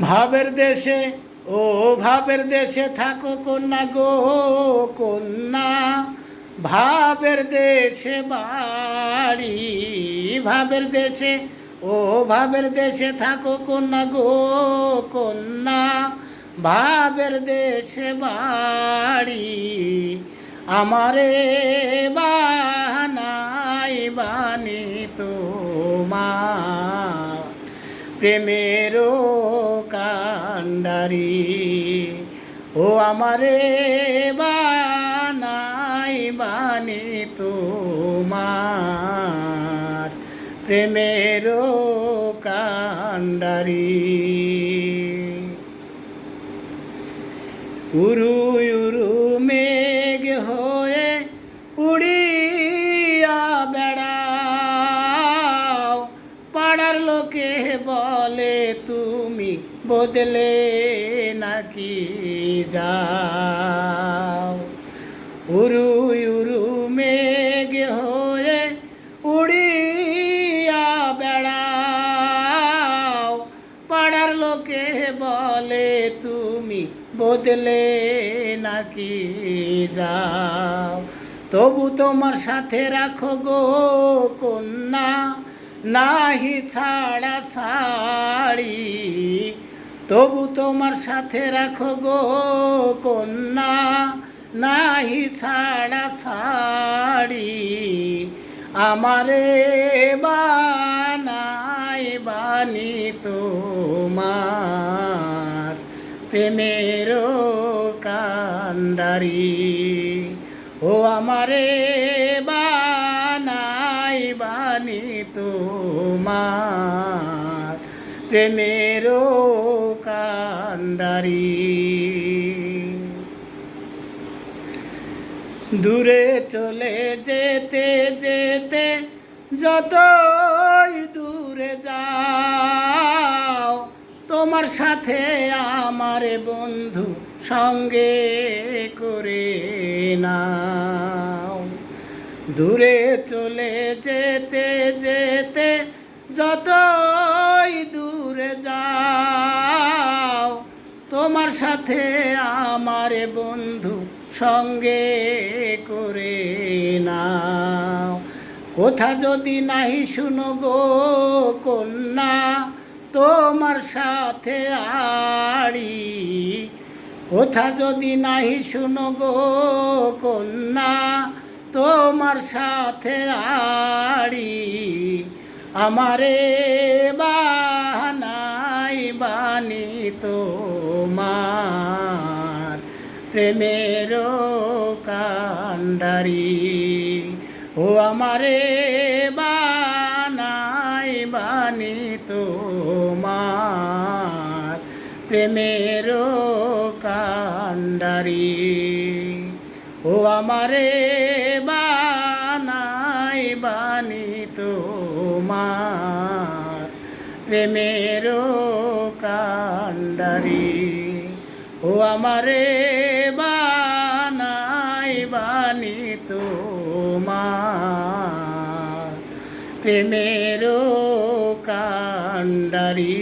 ভাবের দেশে, ও ভাবের দেশে থাকো কন্যা গো, কন্যা। ভাবের দেশে বাড়ি, ভাবের দেশে, ও ভাবের দেশে থাকো কন্যা গো, কন্যা। ভাবের দেশে বাড়ি, আমারে বানাই বানি তোমার। প্রেমেরও কান্ডারি ও আমারে বানাই বানি তোমার। প্রেমেরও কান্ডারি উরু উরু মেঘ হয়ে লোকে বলে তুমি বদলে নাকি যাও? উরু উরু মেঘ হয়ে উড়িয়া বেড়াও। পাড়ার লোকে বলে তুমি বদলে নাকি যাও? তবু তোমার সাথে রাখো গো কন্যা নাহি ছাড়া শাড়ি। তবু তোমার সাথে রাখো গো কন্যা, নাহি ছাড়া শাড়ি। আমারে বানাই বানি তোমার প্রেমের কান্ডারি। ও আমারে বানি তোমার প্রেমের কান্ডারি দূরে চলে যেতে যেতে যতই দূরে যাও, তোমার সাথে আমার বন্ধু সঙ্গে করে নাও। দূরে চলে যেতে যেতে যতই দূরে যাও, তোমার সাথে আমার বন্ধু সঙ্গে করে নাও। কোথা যদি নাহি শুনো গো কন্যা, তোমার সাথে আড়ি। কোথা যদি নাহি শুনো গো কন্যা তোমার সাথে আড়ি, আমারে বাহানাই বানি তোমার প্রেমের কান্ডারি ও আমারে বানাই বানি তোমার প্রেমের কান্ডারি ও আমারে বানাই বানি তোমার প্রেমের কান্ডারি ও আমারে বানাই বানি তোমার প্রেমের কান্ডারি